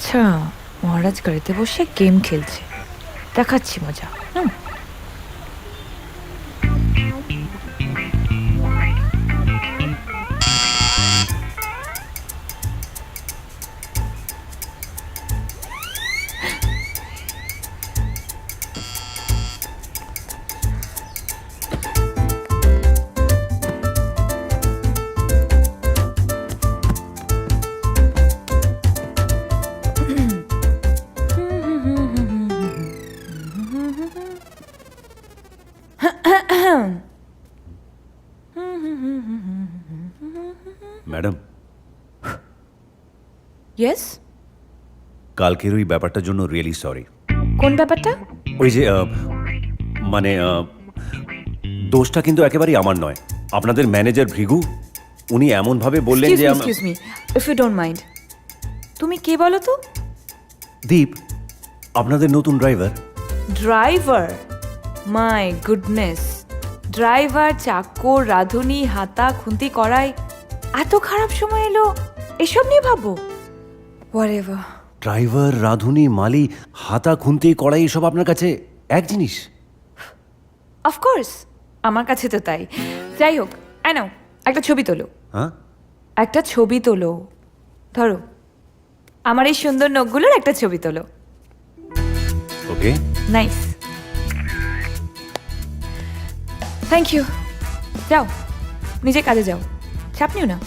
আচ্ছা মহারাজ গাড়িতে বসে গেম খেলছে। দেখাচ্ছি মজা হুম? ম্যাডাম ইয়েস কালকের ওই ব্যাপারটার জন্য রিয়েলি সরি কোন ব্যাপারটা? ওই যে আহ, মানে আহ, দোষটা কিন্তু একেবারেই আমার নয়। আপনাদের ম্যানেজার ভৃগু উনি এমনভাবে বললেন যে আম- excuse me if you don't mind তুমি কে বলো তো? দীপ আপনাদের নতুন driver driver my goodness. Driver চাকর রাঁধুনি হাতা খুন্তি করাই এত খারাপ সময় এলো এসব নিয়ে ভাবো। ড্রাইভার রাঁধুনি মালি হাতা খুন্তি কড়াই এসব আপনার কাছে এক জিনিস? অফকোর্স আমার কাছে তো তাই। যাই হোক আই একটা ছবি তোলো। হ্যাঁ? একটা ছবি তোলো। ধরো আমার এই সুন্দর নখগুলোর একটা ছবি তোলো। ওকে নাইস থ্যাংক ইউ যাও নিজে কাজে যাও। চাপ নিও না।